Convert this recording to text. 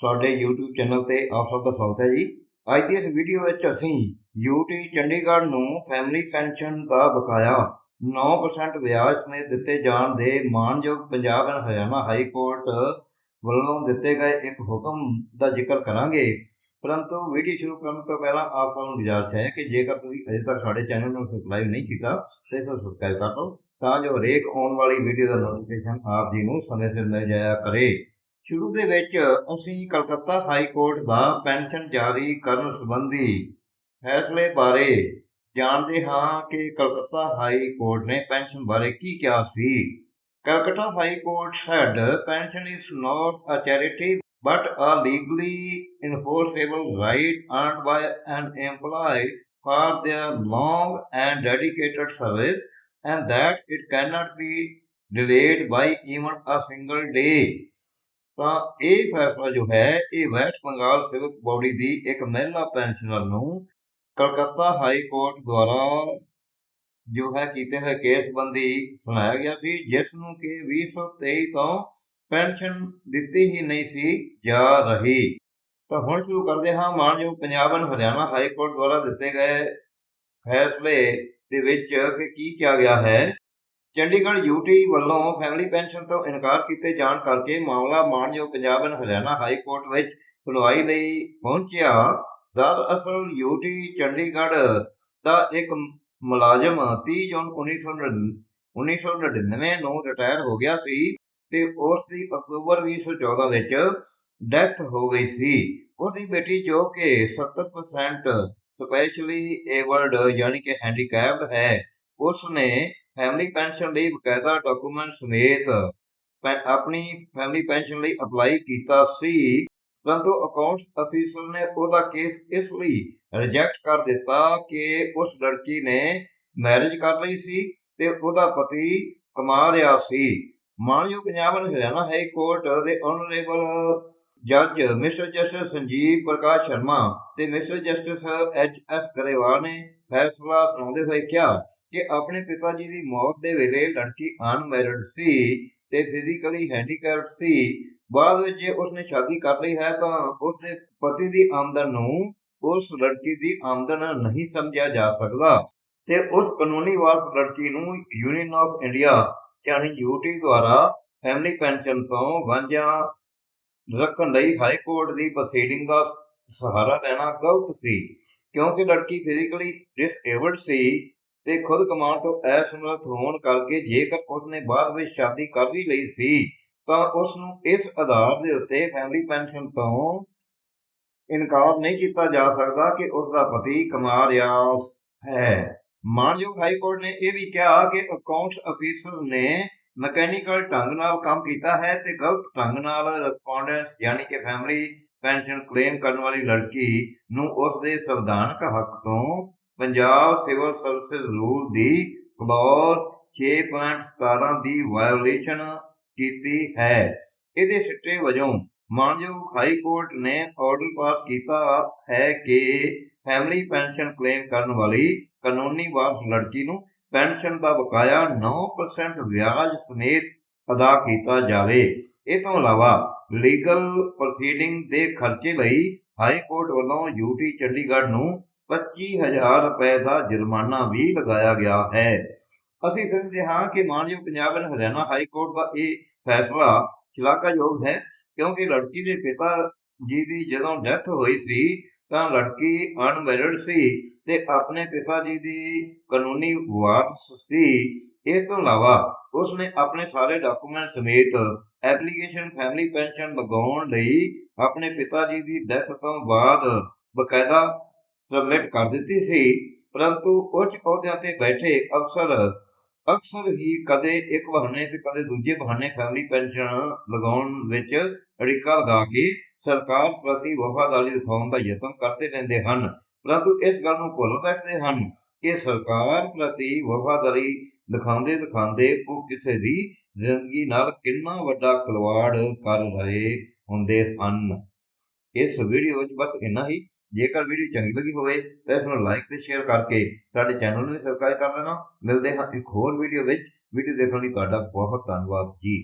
ਸਾਡੇ YouTube channel ਤੇ ਆਪ ਸਭ ਦਾ ਸਵਾਗਤ ਹੈ ਜੀ। ਅੱਜ ਦੀ ਇਸ ਵੀਡੀਓ ਵਿੱਚ ਅਸੀਂ UT ਚੰਡੀਗੜ੍ਹ ਨੂੰ ਫੈਮਿਲੀ ਪੈਨਸ਼ਨ ਦਾ ਬਕਾਇਆ 9% ਵਿਆਜ ਸਮੇਤ ਦਿੱਤੇ ਜਾਣ ਦੇ ਮਾਨਯੋਗ Punjab and Haryana high court ਵੱਲੋਂ ਦਿੱਤੇ ਗਏ ਇੱਕ ਹੁਕਮ ਦਾ ਜ਼ਿਕਰ ਕਰਾਂਗੇ। ਪਰੰਤੂ ਵੀਡੀਓ ਸ਼ੁਰੂ ਕਰਨ ਤੋਂ ਪਹਿਲਾਂ ਆਪ ਸਭ ਨੂੰ ਗੁਜ਼ਾਰਿਸ਼ ਹੈ ਕਿ ਜੇਕਰ ਤੁਸੀਂ ਅਜੇ ਤੱਕ ਸਾਡੇ ਚੈਨਲ ਨੂੰ ਸਬਸਕ੍ਰਾਈਬ ਨਹੀਂ ਕੀਤਾ, ਤਾਂ ਇਸ ਨੂੰ ਸਬਸਕ੍ਰਾਈਬ ਕਰ ਲਓ ਤਾਂ ਜੋ ਹਰੇਕ ਆਉਣ ਵਾਲੀ ਵੀਡੀਓ ਦਾ ਨੋਟੀਫਿਕੇਸ਼ਨ ਆਪ ਜੀ ਨੂੰ ਸਮੇਂ ਸਿਰ ਮਿਲ ਜਾਇਆ ਕਰੇ। ਸ਼ੁਰੂ ਦੇ ਵਿੱਚ ਅਸੀਂ ਕਲਕੱਤਾ ਹਾਈ ਕੋਰਟ ਦਾ ਪੈਨਸ਼ਨ ਜਾਰੀ ਕਰਨ ਸੰਬੰਧੀ ਫੈਸਲੇ ਬਾਰੇ ਜਾਣਦੇ ਹਾਂ ਕਿ ਕਲਕੱਤਾ ਹਾਈ ਕੋਰਟ ਨੇ ਪੈਨਸ਼ਨ ਬਾਰੇ ਕੀ ਕਿਹਾ ਸੀ Calcutta high court said pension is not a charity but a legally enforceable right earned by an employee for their long and dedicated service and that it cannot be delayed by even a single day ਤਾਂ ਇਹ ਫੈਸਲਾ ਜੋ ਹੈ, ਇਹ West Bengal civil body ਦੀ ਇੱਕ ਮਹਿਲਾ pensioner ਨੂੰ ਕਲਕੱਤਾ ਹਾਈ ਕੋਰਟ ਦੁਆਰਾ ਜੋ ਹੈ ਕੀਤੇ ਹੋਏ ਕੇਸ ਸੰਬੰਧੀ ਸੁਣਾਇਆ ਗਿਆ ਸੀ, ਜਿਸ ਨੂੰ ਕਿ 2023 ਤੋਂ ਪੈਨਸ਼ਨ ਦਿੱਤੀ ਹੀ ਨਹੀਂ ਸੀ ਜਾ ਰਹੀ। ਤਾਂ ਹੁਣ ਸ਼ੁਰੂ ਕਰਦੇ ਹਾਂ ਮਾਨਯੋਗ Punjab and Haryana high court ਦੁਆਰਾ ਦਿੱਤੇ ਗਏ ਫੈਸਲੇ ਦੇ ਵਿੱਚ ਕਿ ਕੀ ਕਿਹਾ ਗਿਆ ਹੈ। ਚੰਡੀਗੜ੍ਹ ਯੂਟੀ ਵੱਲੋਂ ਫੈਮਿਲੀ ਪੈਨਸ਼ਨ ਤੋਂ ਇਨਕਾਰ ਕੀਤੇ ਜਾਣ ਕਰਕੇ ਮਾਮਲਾ ਮਾਨਯੋਗ Punjab and Haryana high court ਵਿੱਚ ਸੁਣਵਾਈ ਲਈ ਪਹੁੰਚਿਆ। ਦਰਅਸਲ ਯੂਟੀ ਚੰਡੀਗੜ੍ਹ ਦਾ ਇੱਕ ਮੁਲਾਜ਼ਮ 30 ਜੂਨ 1999 ਨੂੰ ਰਿਟਾਇਰ ਹੋ ਗਿਆ ਸੀ ਤੇ ਉਸ ਦੀ ਅਕਤੂਬਰ 2014 ਵਿੱਚ ਡੈਥ ਹੋ ਗਈ ਸੀ। ਉਸ ਦੀ ਬੇਟੀ ਜੋ ਕਿ 70% ਸਪੈਸ਼ਲੀ ਏਬਲਡ ਯਾਨੀ ਕਿ ਹੈਂਡੀਕੈਪਡ ਹੈ ਉਸ ਨੇ ਫੈਮਿਲੀ ਪੈਨਸ਼ਨ ਲਈ ਬਕਾਇਦਾ ਡਾਕੂਮੈਂਟ ਸਮੇਤ ਪੈ- ਆਪਣੀ ਫੈਮਿਲੀ ਪੈਨਸ਼ਨ ਲਈ ਅਪਲਾਈ ਕੀਤਾ ਸੀ। ਪਰੰਤੂ ਅਕਾਊਂਟਸ ਅਫੀਸਰ ਨੇ ਉਹਦਾ ਕੇਸ ਇਸ ਲਈ ਰਿਜੈਕਟ ਕਰ ਦਿੱਤਾ ਕਿ ਉਸ ਲੜਕੀ ਨੇ ਮੈਰਿਜ ਕਰ ਲਈ ਸੀ ਤੇ ਉਹਦਾ ਪਤੀ ਕਮਾ ਰਿਹਾ ਸੀ। ਮਾਨਯੋਗ Punjab and Haryana high court ਦੇ ਆਨਰੇਬਲ ਜੱਜ ਮਿਸਟਰ ਜਸਟਿਸ ਸੰਜੀਵ ਪ੍ਰਕਾਸ਼ ਸ਼ਰਮਾ ਤੇ mister justice H S Grewal ਨੇ ਫੈਸਲਾ ਸੁਣਾਉਂਦੇ ਹੋਏ ਕਿਹਾ ਕਿ ਆਪਣੇ ਪਿਤਾ ਜੀ ਦੀ ਮੌਤ ਦੇ ਵੇਲੇ ਲੜਕੀ ਅਨਮੈਰਿਡ ਸੀ ਤੇ ਫਿਜ਼ੀਕਲੀ ਹੈਂਡੀਕੈਪਡ ਸੀ। ਬਾਅਦ ਵਿੱਚ ਜੇ ਉਸਨੇ ਸ਼ਾਦੀ ਕਰ ਲਈ ਹੈ ਤਾਂ ਉਸਦੇ ਪਤੀ ਦੀ ਆਮਦਨ ਨੂੰ ਉਸ ਲੜਕੀ ਦੀ ਆਮਦਨ ਨਹੀਂ ਸਮਝਿਆ ਜਾ ਸਕਦਾ ਤੇ ਉਸ ਕਾਨੂੰਨੀ ਵਾਰਸ ਲੜਕੀ ਨੂੰ ਯੂਨੀਅਨ ਆਫ ਇੰਡੀਆ ਯਾਨੀ ਯੂਟੀ ਦੁਆਰਾ ਫੈਮਿਲੀ ਪੈਨਸ਼ਨ ਤੋਂ ਵਾਂਝਾ ਰੱਖਣ ਲਈ ਹਾਈ ਕੋਰਟ ਦੀ ਪ੍ਰੋਸੀਡਿੰਗ ਦਾ ਸਹਾਰਾ ਲੈਣਾ ਗਲਤ ਸੀ, ਕਿਉਂਕਿ ਲੜਕੀ ਫਿਜ਼ੀਕਲੀ ਡਿਸਏਬਲਡ ਸੀ ਤੇ ਖੁਦ ਕਮਾਉਣ ਤੋਂ ਅਸਮਰੱਥ ਹੋਣ ਕਰਕੇ ਜੇਕਰ ਉਸਨੇ ਬਾਅਦ ਵਿੱਚ ਸ਼ਾਦੀ ਕਰ ਵੀ ਲਈ ਸੀ, ਤਾਂ ਉਸ ਨੂੰ ਇਸ ਆਧਾਰ ਦੇ ਉੱਤੇ ਫੈਮਿਲੀ ਪੈਨਸ਼ਨ ਤੋਂ ਇਨਕਾਰ ਨਹੀਂ ਕੀਤਾ ਜਾ ਸਕਦਾ ਕਿ ਉਸ ਦਾ ਪਤੀ ਕਮਾ ਰਿਹਾ ਹੈ। ਮਾਨਯੋਗ ਹਾਈ ਕੋਰਟ ਨੇ ਇਹ ਵੀ ਕਿਹਾ ਕਿ ਅਕਾਊਂਟਸ ਅਫੀਸਰ ਨੇ ਮਕੈਨੀਕਲ ਢੰਗ ਨਾਲ ਕੰਮ ਕੀਤਾ ਹੈ ਤੇ ਗਲਤ ਢੰਗ ਨਾਲ ਰਿਸਪੋਂਡੈਂਟ ਯਾਨੀ ਕਿ ਫੈਮਿਲੀ ਪੈਨਸ਼ਨ ਕਲੇਮ ਕਰਨ ਵਾਲੀ ਲੜਕੀ ਨੂੰ ਉਸ ਦੇ ਸੰਵਿਧਾਨਕ ਹੱਕ ਤੋਂ ਪੰਜਾਬ ਸਿਵਲ ਸਰਵਿਸ ਰੂਲ ਦੀ ਕਲੌਜ਼ 6.17 ਦੀ ਵਾਇਓਲੇਸ਼ਨ ਕੀਤੀ ਹੈ। ਇਹਦੇ ਸਿੱਟੇ ਵਜੋਂ ਮਾਨਯੋਗ ਹਾਈ ਕੋਰਟ ਨੇ ਆਰਡਰ ਪਾਸ ਕੀਤਾ ਹੈ ਕਿ ਫੈਮਿਲੀ ਪੈਨਸ਼ਨ ਕਲੇਮ ਕਰਨ ਵਾਲੀ ਕਾਨੂੰਨੀ ਵਾਰਸ ਲੜਕੀ ਨੂੰ ਪੈਨਸ਼ਨ ਦਾ ਬਕਾਇਆ 9% ਵਿਆਜ ਸਮੇਤ ਅਦਾ ਕੀਤਾ ਜਾਵੇ। ਇਹ ਤੋਂ ਇਲਾਵਾ ਲੀਗਲ ਪ੍ਰੋਸੀਡਿੰਗ ਦੇ ਖਰਚੇ ਲਈ ਹਾਈ ਕੋਰਟ ਵੱਲੋਂ ਯੂਟੀ ਚੰਡੀਗੜ੍ਹ ਨੂੰ 25000 ਰੁਪਏ ਦਾ ਜੁਰਮਾਨਾ ਵੀ ਲਗਾਇਆ ਗਿਆ ਹੈ। ਅਸੀਂ ਸਮਝਦੇ ਹਾਂ ਕਿ ਮਾਨਯੋਗ Punjab and Haryana high court ਦਾ ਇਹ ਫੈਸਲਾ ਸ਼ਲਾਘਾਯੋਗ ਹੈ, ਕਿਉਂਕਿ ਲੜਕੀ ਦੇ ਪਿਤਾ ਜੀ ਦੀ ਜਦੋਂ ਡੈਥ ਹੋਈ ਸੀ, ਤਾਂ ਲੜਕੀ ਅਨਮੈਰਿਡ ਸੀ। ਤੇ ਆਪਣੇ ਪਿਤਾ ਜੀ ਦੀ ਕਾਨੂੰਨੀ ਵਾਰਸ ਸੀ। ਇਸ ਤੋਂ ਇਲਾਵਾ ਉਸਨੇ ਆਪਣੇ ਸਾਰੇ ਡਾਕੂਮੈਂਟ ਸਮੇਤ ਐਪਲੀਕੇਸ਼ਨ ਫੈਮਿਲੀ ਪੈਨਸ਼ਨ ਲਗਾਉਣ ਲਈ ਆਪਣੇ ਪਿਤਾ ਜੀ ਦੀ ਡੈਥ ਤੋਂ ਬਾਅਦ ਬਕਾਇਦਾ ਸਬਮਿਟ ਕਰ ਦਿੱਤੀ ਸੀ। ਪਰੰਤੂ ਉੱਚ ਅਹੁਦਿਆਂ ਤੇ ਬੈਠੇ ਅਫਸਰ, ਅਕਸਰ ਹੀ ਕਦੇ ਇੱਕ ਬਹਾਨੇ ਤੇ ਕਦੇ ਦੂਜੇ ਬਹਾਨੇ ਫੈਮਿਲੀ ਪੈਨਸ਼ਨ ਲਗਾਉਣ ਵਿੱਚ ਅੜਿੱਕਾ ਲਗਾ ਕੇ ਸਰਕਾਰ ਪ੍ਰਤੀ ਵਫਾਦਾਰੀ ਦਿਖਾਉਣ ਦਾ ਯਤਨ ਕਰਦੇ ਰਹਿੰਦੇ ਹਨ। ਪਰੰਤੂ ਇਸ ਗੱਲ ਨੂੰ ਭੁੱਲ ਬੈਠਦੇ ਹਨ ਕਿ ਸਰਕਾਰ ਪ੍ਰਤੀ ਵਫਾਦਾਰੀ ਦਿਖਾਉਂਦੇ ਦਿਖਾਉਂਦੇ ਉਹ ਕਿਸੇ ਦੀ ਜ਼ਿੰਦਗੀ ਨਾਲ ਕਿੰਨਾ ਵੱਡਾ ਖਿਲਵਾੜ ਕਰ ਰਹੇ ਹੁੰਦੇ ਹਨ। ਇਸ ਵੀਡੀਓ ਵਿੱਚ ਬਸ ਇੰਨਾ ਹੀ। ਜੇਕਰ ਵੀਡੀਓ ਚੰਗੀ ਲੱਗੀ ਹੋਵੇ ਤਾਂ ਇਸ ਨੂੰ ਲਾਈਕ ਤੇ ਸ਼ੇਅਰ ਕਰਕੇ ਸਾਡੇ ਚੈਨਲ ਨੂੰ ਵੀ ਸਬਸਕ੍ਰਾਈਬ ਕਰ ਲੈਣਾ ਮਿਲਦੇ ਹਾਂ ਇੱਕ ਹੋਰ ਵੀਡੀਓ ਵਿੱਚ। ਵੀਡੀਓ ਦੇਖਣ ਲਈ ਤੁਹਾਡਾ ਬਹੁਤ ਧੰਨਵਾਦ ਜੀ।